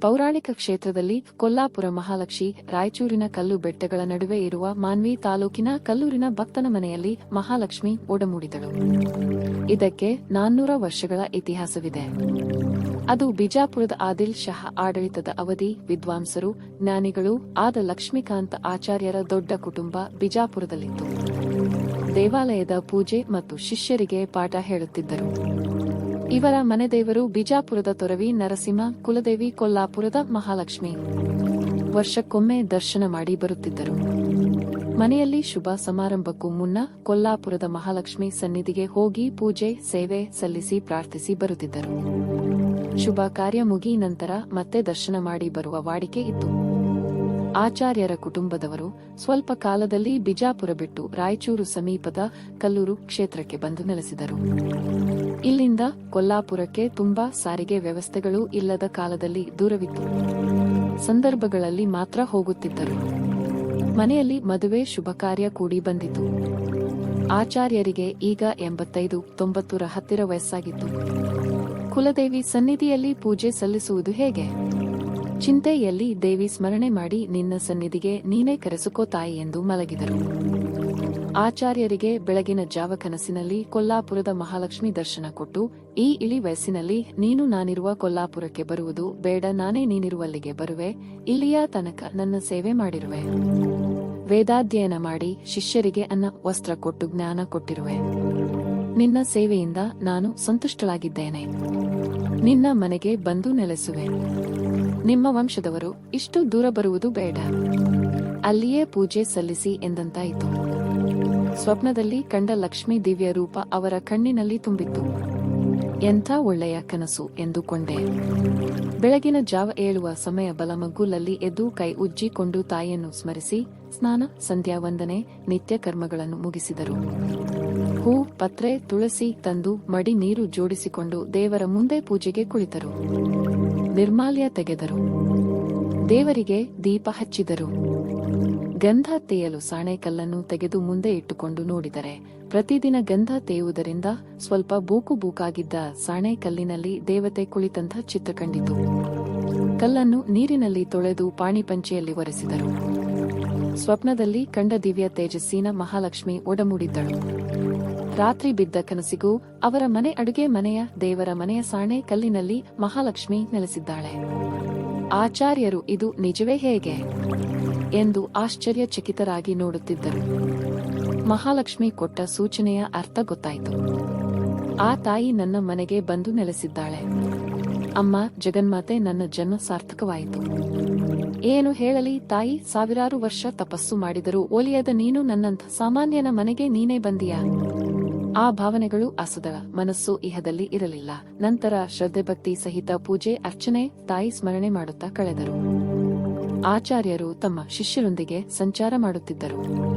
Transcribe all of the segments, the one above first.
ಪೌರಾಣಿಕ ಕ್ಷೇತ್ರದಲ್ಲಿ ಕೊಲ್ಲಾಪುರ ಮಹಾಲಕ್ಷ್ಮಿ, ರಾಯಚೂರಿನ ಕಲ್ಲು ಬೆಟ್ಟಗಳ ನಡುವೆ ಇರುವ ಮಾನ್ವಿ ತಾಲೂಕಿನ ಕಲ್ಲೂರಿನ ಭಕ್ತನ ಮನೆಯಲ್ಲಿ ಮಹಾಲಕ್ಷ್ಮಿ ಓಡಮೂಡಿದಳು ಇದಕ್ಕೆ ನಾನ್ನೂರ ವರ್ಷಗಳ ಇತಿಹಾಸವಿದೆ. ಅದು ಬಿಜಾಪುರದ ಆದಿಲ್ ಶಹ ಆಡಳಿತದ ಅವಧಿ, ವಿದ್ವಾಂಸರು, ಜ್ಞಾನಿಗಳು ಆದ ಲಕ್ಷ್ಮೀಕಾಂತ ಆಚಾರ್ಯರ ದೊಡ್ಡ ಕುಟುಂಬ ಬಿಜಾಪುರದಲ್ಲಿತ್ತು. ದೇವಾಲಯದ ಪೂಜೆ ಮತ್ತು ಶಿಷ್ಯರಿಗೆ ಪಾಠ ಹೇಳುತ್ತಿದ್ದರು. ಇವರ ಮನೆದೇವರು ಬಿಜಾಪುರದ ತೊರವಿ, ನರಸಿಂಹ, ಕುಲದೇವಿ, ಕೊಲ್ಲಾಪುರದ ಮಹಾಲಕ್ಷ್ಮಿ. ವರ್ಷಕ್ಕೊಮ್ಮೆ ದರ್ಶನ ಮಾಡಿ ಬರುತ್ತಿದ್ದರು. ಮನೆಯಲ್ಲಿ ಶುಭ ಸಮಾರಂಭಕ್ಕೂ ಮುನ್ನ ಕೊಲ್ಲಾಪುರದ ಮಹಾಲಕ್ಷ್ಮಿ ಸನ್ನಿಧಿಗೆ ಹೋಗಿ ಪೂಜೆ, ಸೇವೆ ಸಲ್ಲಿಸಿ ಪ್ರಾರ್ಥಿಸಿ ಬರುತ್ತಿದ್ದರು. ಶುಭ ಕಾರ್ಯ ಮುಗಿ ನಂತರ ಮತ್ತೆ ದರ್ಶನ ಮಾಡಿ ಬರುವ ವಾಡಿಕೆ ಇತ್ತು. ಆಚಾರ್ಯರ ಕುಟುಂಬದವರು ಸ್ವಲ್ಪ ಕಾಲದಲ್ಲಿ ಬಿಜಾಪುರ ಬಿಟ್ಟು ರಾಯಚೂರು ಸಮೀಪದ ಕಲ್ಲೂರು ಕ್ಷೇತ್ರಕ್ಕೆ ಬಂದು ನೆಲೆಸಿದರು. ಇಲ್ಲಿಂದ ಕೊಲ್ಲಾಪುರಕ್ಕೆ ತುಂಬಾ ಸಾರಿಗೆ ವ್ಯವಸ್ಥೆಗಳು ಇಲ್ಲದ ಕಾಲದಲ್ಲಿ ದೂರವಿತ್ತು. ಸಂದರ್ಭಗಳಲ್ಲಿ ಮಾತ್ರ ಹೋಗುತ್ತಿದ್ದರು. ಮನೆಯಲ್ಲಿ ಮದುವೆ ಶುಭ ಕಾರ್ಯ ಕೂಡಿ ಬಂದಿತು. ಆಚಾರ್ಯರಿಗೆ ಈಗ ಎಂಬತ್ತೈದು, ತೊಂಬತ್ತರ ಹತ್ತಿರ ವಯಸ್ಸಾಗಿತ್ತು. ಕುಲದೇವಿ ಸನ್ನಿಧಿಯಲ್ಲಿ ಪೂಜೆ ಸಲ್ಲಿಸುವುದು ಹೇಗೆ? ಚಿಂತೆಯಲ್ಲಿ ದೇವಿ ಸ್ಮರಣೆ ಮಾಡಿ ನಿನ್ನ ಸನ್ನಿಧಿಗೆ ನೀನೇ ಕರೆಸುಕೋ ತಾಯಿ ಎಂದು ಮಲಗಿದರು. ಆಚಾರ್ಯರಿಗೆ ಬೆಳಗಿನ ಜಾವ ಕನಸಿನಲ್ಲಿ ಕೊಲ್ಲಾಪುರದ ಮಹಾಲಕ್ಷ್ಮಿ ದರ್ಶನ ಕೊಟ್ಟು, ಈ ಇಳಿ ವಯಸ್ಸಿನಲ್ಲಿ ನೀನು ನಾನಿರುವ ಕೊಲ್ಲಾಪುರಕ್ಕೆ ಬರುವುದು ಬೇಡ, ನಾನೇ ನೀನಿರುವಲ್ಲಿಗೆ ಬರುವೆ ಇಲ್ಲಿಯ ತನಕ ನನ್ನ ಸೇವೆ ಮಾಡಿರುವೆ. ವೇದಾಧ್ಯಯನ ಮಾಡಿ ಶಿಷ್ಯರಿಗೆ ಅನ್ನ, ವಸ್ತ್ರ ಕೊಟ್ಟು ಜ್ಞಾನ ಕೊಟ್ಟಿರುವೆ. ನಿನ್ನ ಸೇವೆಯಿಂದ ನಾನು ಸಂತುಷ್ಟಳಾಗಿದ್ದೇನೆ. ನಿನ್ನ ಮನೆಗೆ ಬಂದು ನೆಲೆಸುವೆ. ನಿಮ್ಮ ವಂಶದವರು ಇಷ್ಟು ದೂರ ಬರುವುದು ಬೇಡ. ಅಲ್ಲಿಯೇ ಪೂಜೆ ಸಲ್ಲಿಸಿ ಎಂದಂತಾಯಿತು. ಸ್ವಪ್ನದಲ್ಲಿ ಕಂಡ ಲಕ್ಷ್ಮೀ ದಿವ್ಯ ರೂಪ ಅವರ ಕಣ್ಣಿನಲ್ಲಿ ತುಂಬಿತ್ತು. ಎಂಥ ಒಳ್ಳೆಯ ಕನಸು ಎಂದುಕೊಂಡೆ. ಬೆಳಗಿನ ಜಾವ ಏಳುವ ಸಮಯ ಬಲಮಗ್ಗುಲಲ್ಲಿ ಎದ್ದು ಕೈ ಉಜ್ಜಿಕೊಂಡು ತಾಯಿಯನ್ನು ಸ್ಮರಿಸಿ ಸ್ನಾನ, ಸಂಧ್ಯಾ ವಂದನೆ, ನಿತ್ಯ ಕರ್ಮಗಳನ್ನು ಮುಗಿಸಿದರು. ಹೂ, ಪತ್ರೆ, ತುಳಸಿ ತಂದು ಮಡಿ ನೀರು ಜೋಡಿಸಿಕೊಂಡು ದೇವರ ಮುಂದೆ ಪೂಜೆಗೆ ಕುಳಿತರು. ನಿರ್ಮಾಲ್ಯ ತೆಗೆದರು. ದೇವರಿಗೆ ದೀಪ ಹಚ್ಚಿದರು. ಗಂಧ ತೇಯಲು ಸಾಣೆಕಲ್ಲನ್ನು ತೆಗೆದು ಮುಂದೆ ಇಟ್ಟುಕೊಂಡು ನೋಡಿದರೆ, ಪ್ರತಿದಿನ ಗಂಧ ತೇಯುವುದರಿಂದ ಸ್ವಲ್ಪ ಬೂಕು ಬೂಕಾಗಿದ್ದ ಸಾಣೆಕಲ್ಲಿನಲ್ಲಿ ದೇವತೆ ಕುಳಿತಂಥ ಚಿತ್ರ ಕಂಡಿತು. ಕಲ್ಲನ್ನು ನೀರಿನಲ್ಲಿ ತೊಳೆದು ಪಾಣಿಪಂಚೆಯಲ್ಲಿ ಒರೆಸಿದರು. ಸ್ವಪ್ನದಲ್ಲಿ ಕಂಡ ದಿವ್ಯ ತೇಜಸ್ಸಿನ ಮಹಾಲಕ್ಷ್ಮಿ ಒಡಮೂಡಿದ್ದಳು. ರಾತ್ರಿ ಬಿದ್ದ ಕನಸಿಗೂ ಅವರ ಮನೆ ಅಡುಗೆ ಮನೆಯ ದೇವರ ಮನೆಯ ಸಾಣೆ ಕಲ್ಲಿನಲ್ಲಿ ಮಹಾಲಕ್ಷ್ಮಿ ನೆಲೆಸಿದ್ದಾಳೆ. ಆಚಾರ್ಯರು ಇದು ನಿಜವೇ ಹೇಗೆ? ಎಂದು ಆಶ್ಚರ್ಯಚಕಿತರಾಗಿ ನೋಡುತ್ತಿದ್ದರು. ಮಹಾಲಕ್ಷ್ಮಿ ಕೊಟ್ಟ ಸೂಚನೆಯ ಅರ್ಥ ಗೊತ್ತಾಯಿತು. ಆ ತಾಯಿ ನನ್ನ ಮನೆಗೆ ಬಂದು ನೆಲೆಸಿದ್ದಾಳೆ. ಅಮ್ಮ, ಜಗನ್ಮಾತೆ ನನ್ನ ಜನ್ಮ ಸಾರ್ಥಕವಾಯಿತು. ಏನು ಹೇಳಲಿ ತಾಯಿ, ಸಾವಿರಾರು ವರ್ಷ ತಪಸ್ಸು ಮಾಡಿದರೂ ಒಲಿಯದ ನೀನು ನನ್ನಂಥ ಸಾಮಾನ್ಯನ ಮನೆಗೆ ನೀನೇ ಬಂದಿಯಾ? ಆ ಭಾವನೆಗಳು ಅಸದ. ಮನಸ್ಸು ಇಹದಲ್ಲಿ ಇರಲಿಲ್ಲ. ನಂತರ ಶ್ರದ್ಧೆ ಭಕ್ತಿ ಸಹಿತ ಪೂಜೆ, ಅರ್ಚನೆ, ತಾಯಿ ಸ್ಮರಣೆ ಮಾಡುತ್ತಾ ಕಳೆದರು. ಆಚಾರ್ಯರು ತಮ್ಮ ಶಿಷ್ಯರೊಂದಿಗೆ ಸಂಚಾರ ಮಾಡುತ್ತಿದ್ದರು.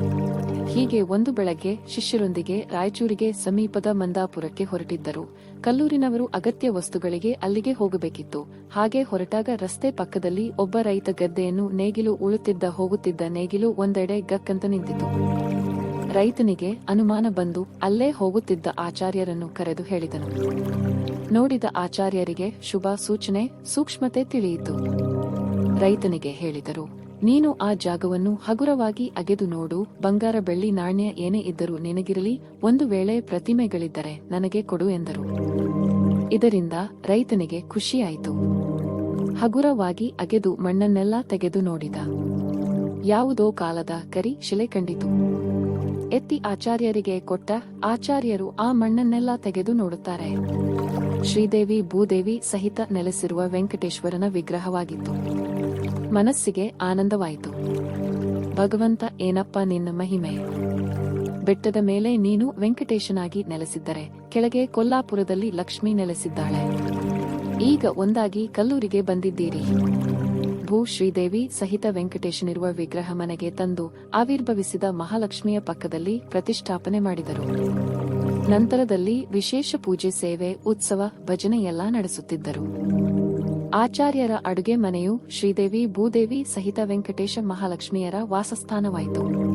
ಹೀಗೆ ಒಂದು ಬೆಳಗ್ಗೆ ಶಿಷ್ಯರೊಂದಿಗೆ ರಾಯಚೂರಿಗೆ ಸಮೀಪದ ಮಂದಾಪುರಕ್ಕೆ ಹೊರಟಿದ್ದರು. ಕಲ್ಲೂರಿನವರು ಅಗತ್ಯ ವಸ್ತುಗಳಿಗೆ ಅಲ್ಲಿಗೆ ಹೋಗಬೇಕಿತ್ತು. ಹಾಗೆ ಹೊರಟಾಗ ರಸ್ತೆ ಪಕ್ಕದಲ್ಲಿ ಒಬ್ಬ ರೈತ ಗದ್ದೆಯನ್ನು ನೇಗಿಲು ಉಳುತ್ತಿದ್ದ ಹೋಗುತ್ತಿದ್ದ ನೇಗಿಲು ಒಂದೆಡೆ ಗಕ್ಕಂತ ನಿಂತಿತು. ರೈತನಿಗೆ ಅನುಮಾನ ಬಂದು ಅಲ್ಲೇ ಹೋಗುತ್ತಿದ್ದ ಆಚಾರ್ಯರನ್ನು ಕರೆದು ಹೇಳಿದನು. ನೋಡಿದ ಆಚಾರ್ಯರಿಗೆ ಶುಭ ಸೂಚನೆ, ಸೂಕ್ಷ್ಮತೆ ತಿಳಿಯಿತು. ರೈತನಿಗೆ ಹೇಳಿದರು, ನೀನು ಆ ಜಾಗವನ್ನು ಹಗುರವಾಗಿ ಅಗೆದು ನೋಡು. ಬಂಗಾರ ಬೆಳ್ಳಿ ನಾಣ್ಯ ಏನೇ ಇದ್ದರೂ ನಿನಗಿರಲಿ. ಒಂದು ವೇಳೆ ಪ್ರತಿಮೆಗಳಿದ್ದರೆ ನನಗೆ ಕೊಡು ಎಂದರು. ಇದರಿಂದ ರೈತನಿಗೆ ಖುಷಿಯಾಯಿತು. ಹಗುರವಾಗಿ ಅಗೆದು ಮಣ್ಣನ್ನೆಲ್ಲ ತೆಗೆದು ನೋಡಿದ. ಯಾವುದೋ ಕಾಲದ ಕರಿ ಶಿಲೆ ಕಂಡಿತು. ಎತ್ತಿ ಆಚಾರ್ಯರಿಗೆ ಕೊಟ್ಟ ಆಚಾರ್ಯರು ಆ ಮಣ್ಣನ್ನೆಲ್ಲ ತೆಗೆದು ನೋಡುತ್ತಾರೆ. ಶ್ರೀದೇವಿ ಭೂದೇವಿ ಸಹಿತ ನೆಲೆಸಿರುವ ವೆಂಕಟೇಶ್ವರನ ವಿಗ್ರಹವಾಗಿತ್ತು. ಮನಸ್ಸಿಗೆ ಆನಂದವಾಯಿತು. ಭಗವಂತ, ಏನಪ್ಪ ನಿನ್ನ ಮಹಿಮೆ? ಬೆಟ್ಟದ ಮೇಲೆ ನೀನು ವೆಂಕಟೇಶನಾಗಿ ನೆಲೆಸಿದ್ದರೆ, ಕೆಳಗೆ ಕೊಲ್ಲಾಪುರದಲ್ಲಿ ಲಕ್ಷ್ಮಿ ನೆಲೆಸಿದ್ದಾಳೆ. ಈಗ ಒಂದಾಗಿ ಕಲ್ಲೂರಿಗೆ ಬಂದಿದ್ದೀರಿ. ಭೂ ಶ್ರೀದೇವಿ ಸಹಿತ ವೆಂಕಟೇಶನಿರುವ ವಿಗ್ರಹ ಮನೆಗೆ ತಂದು ಆವಿರ್ಭವಿಸಿದ ಮಹಾಲಕ್ಷ್ಮಿಯ ಪಕ್ಕದಲ್ಲಿ ಪ್ರತಿಷ್ಠಾಪನೆ ಮಾಡಿದರು. ನಂತರದಲ್ಲಿ ವಿಶೇಷ ಪೂಜೆ, ಸೇವೆ, ಉತ್ಸವ ಭಜನೆಯೆಲ್ಲ ನಡೆಸುತ್ತಿದ್ದರು. ಆಚಾರ್ಯರ ಅಡುಗೆ ಮನೆಯು ಶ್ರೀದೇವಿ, ಭೂದೇವಿ ಸಹಿತ ವೆಂಕಟೇಶ ಮಹಾಲಕ್ಷ್ಮಿಯರ ವಾಸಸ್ಥಾನವಾಯಿತು.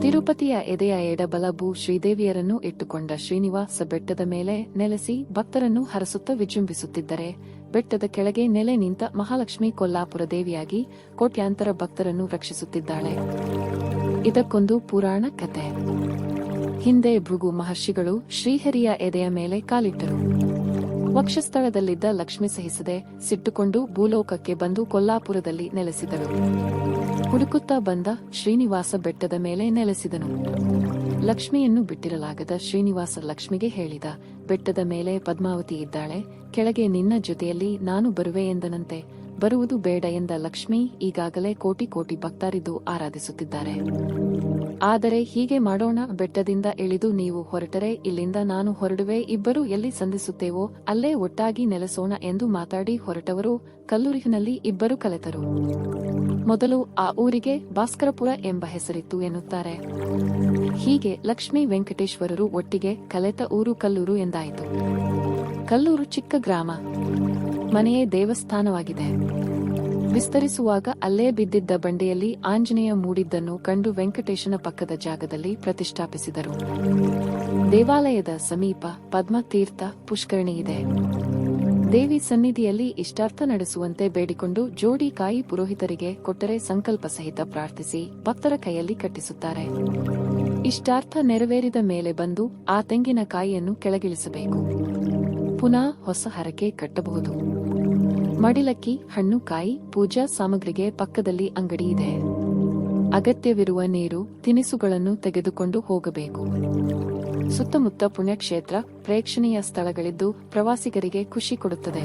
ತಿರುಪತಿಯ ಎದೆಯ ಎಡಬಲ ಭೂ ಶ್ರೀದೇವಿಯರನ್ನು ಇಟ್ಟುಕೊಂಡ ಶ್ರೀನಿವಾಸ ಬೆಟ್ಟದ ಮೇಲೆ ನೆಲೆಸಿ ಭಕ್ತರನ್ನು ಹರಸುತ್ತ ವಿಜೃಂಭಿಸುತ್ತಿದ್ದರೆ ಬೆಟ್ಟದ ಕೆಳಗೆ ನೆಲೆ ನಿಂತ ಮಹಾಲಕ್ಷ್ಮಿ ಕೊಲ್ಲಾಪುರ ದೇವಿಯಾಗಿ ಕೋಟ್ಯಾಂತರ ಭಕ್ತರನ್ನು ರಕ್ಷಿಸುತ್ತಿದ್ದಾಳೆ. ಇದಕ್ಕೊಂದು ಪುರಾಣ ಕತೆ. ಹಿಂದೆ ಭೃಗು ಮಹರ್ಷಿಗಳು ಶ್ರೀಹರಿಯ ಎದೆಯ ಮೇಲೆ ಕಾಲಿಟ್ಟರು. ವಕ್ಷಸ್ಥಳದಲ್ಲಿದ್ದ ಲಕ್ಷ್ಮಿ ಸಹಿಸದೆ ಸಿಟ್ಟುಕೊಂಡು ಭೂಲೋಕಕ್ಕೆ ಬಂದು ಕೊಲ್ಲಾಪುರದಲ್ಲಿ ನೆಲೆಸಿದಳು. ಹುಡುಕುತ್ತಾ ಬಂದ ಶ್ರೀನಿವಾಸ ಬೆಟ್ಟದ ಮೇಲೆ ನೆಲೆಸಿದನು. ಲಕ್ಷ್ಮಿಯನ್ನು ಬಿಟ್ಟಿರಲಾಗದ ಶ್ರೀನಿವಾಸ ಲಕ್ಷ್ಮಿಗೆ ಹೇಳಿದ, ಬೆಟ್ಟದ ಮೇಲೆ ಪದ್ಮಾವತಿ ಇದ್ದಾಳೆ, ಕೆಳಗೆ ನಿನ್ನ ಜೊತೆಯಲ್ಲಿ ನಾನು ಬರುವೆ ಎಂದನಂತೆ. ಬರುವುದು ಬೇಡ ಎಂದ ಲಕ್ಷ್ಮಿ ಈಗಾಗಲೇ ಕೋಟಿ ಕೋಟಿ ಭಕ್ತರಿದ್ದು ಆರಾಧಿಸುತ್ತಿದ್ದಾರೆ. ಆದರೆ ಹೀಗೆ ಮಾಡೋಣ, ಬೆಟ್ಟದಿಂದ ಇಳಿದು ನೀವು ಹೊರಟರೆ, ಇಲ್ಲಿಂದ ನಾನು ಹೊರಡುವೆ, ಇಬ್ಬರು ಎಲ್ಲಿ ಸಂಧಿಸುತ್ತೇವೋ, ಅಲ್ಲೇ ಒಟ್ಟಾಗಿ ನೆಲೆಸೋಣ ಎಂದು ಮಾತಾಡಿ ಹೊರಟವರು, ಕಲ್ಲೂರಿನಲ್ಲಿ ಇಬ್ಬರು ಕಲೆತರು. ಮೊದಲು ಆ ಊರಿಗೆ ಭಾಸ್ಕರಪುರ ಎಂಬ ಹೆಸರಿತ್ತು ಎನ್ನುತ್ತಾರೆ. ಹೀಗೆ ಲಕ್ಷ್ಮಿ ವೆಂಕಟೇಶ್ವರರು ಒಟ್ಟಿಗೆ ಕಲೆತ ಊರು ಕಲ್ಲೂರು ಎಂದಾಯಿತು. ಕಲ್ಲೂರು ಚಿಕ್ಕ ಗ್ರಾಮ. ಮನೆಯೇ ದೇವಸ್ಥಾನವಾಗಿದೆ. ವಿಸ್ತರಿಸುವಾಗ ಅಲ್ಲೇ ಬಿದ್ದಿದ್ದ ಬಂಡೆಯಲ್ಲಿ ಆಂಜನೇಯ ಮೂಡಿದ್ದನ್ನು ಕಂಡು ವೆಂಕಟೇಶನ ಪಕ್ಕದ ಜಾಗದಲ್ಲಿ ಪ್ರತಿಷ್ಠಾಪಿಸಿದರು. ದೇವಾಲಯದ ಸಮೀಪ ಪದ್ಮತೀರ್ಥ ಪುಷ್ಕರಣಿ ಇದೆ ದೇವಿ ಸನ್ನಿಧಿಯಲ್ಲಿ ಇಷ್ಟಾರ್ಥ ನಡೆಸುವಂತೆ ಬೇಡಿಕೊಂಡು ಜೋಡಿ ಕಾಯಿ ಪುರೋಹಿತರಿಗೆ ಕೊಟ್ಟರೆ ಸಂಕಲ್ಪ ಸಹಿತ ಪ್ರಾರ್ಥಿಸಿ ಭಕ್ತರ ಕೈಯಲ್ಲಿ ಕಟ್ಟಿಸುತ್ತಾರೆ. ಇಷ್ಟಾರ್ಥ ನೆರವೇರಿದ ಮೇಲೆ ಬಂದು ಆ ತೆಂಗಿನ ಕಾಯಿಯನ್ನು ಕೆಳಗಿಳಿಸಬೇಕು. ಪುನಃ ಹೊಸ ಹರಕೆ ಕಟ್ಟಬಹುದು. ಮಡಿಲಕ್ಕಿ, ಹಣ್ಣು, ಕಾಯಿ, ಪೂಜಾ ಸಾಮಗ್ರಿಗೆ ಪಕ್ಕದಲ್ಲಿ ಅಂಗಡಿ ಇದೆ. ಅಗತ್ಯವಿರುವ ನೀರು, ತಿನಿಸುಗಳನ್ನು ತೆಗೆದುಕೊಂಡು ಹೋಗಬೇಕು. ಸುತ್ತಮುತ್ತ ಪುಣ್ಯಕ್ಷೇತ್ರ, ಪ್ರೇಕ್ಷಣೀಯ ಸ್ಥಳಗಳಿದ್ದು ಪ್ರವಾಸಿಗರಿಗೆ ಖುಷಿ ಕೊಡುತ್ತದೆ.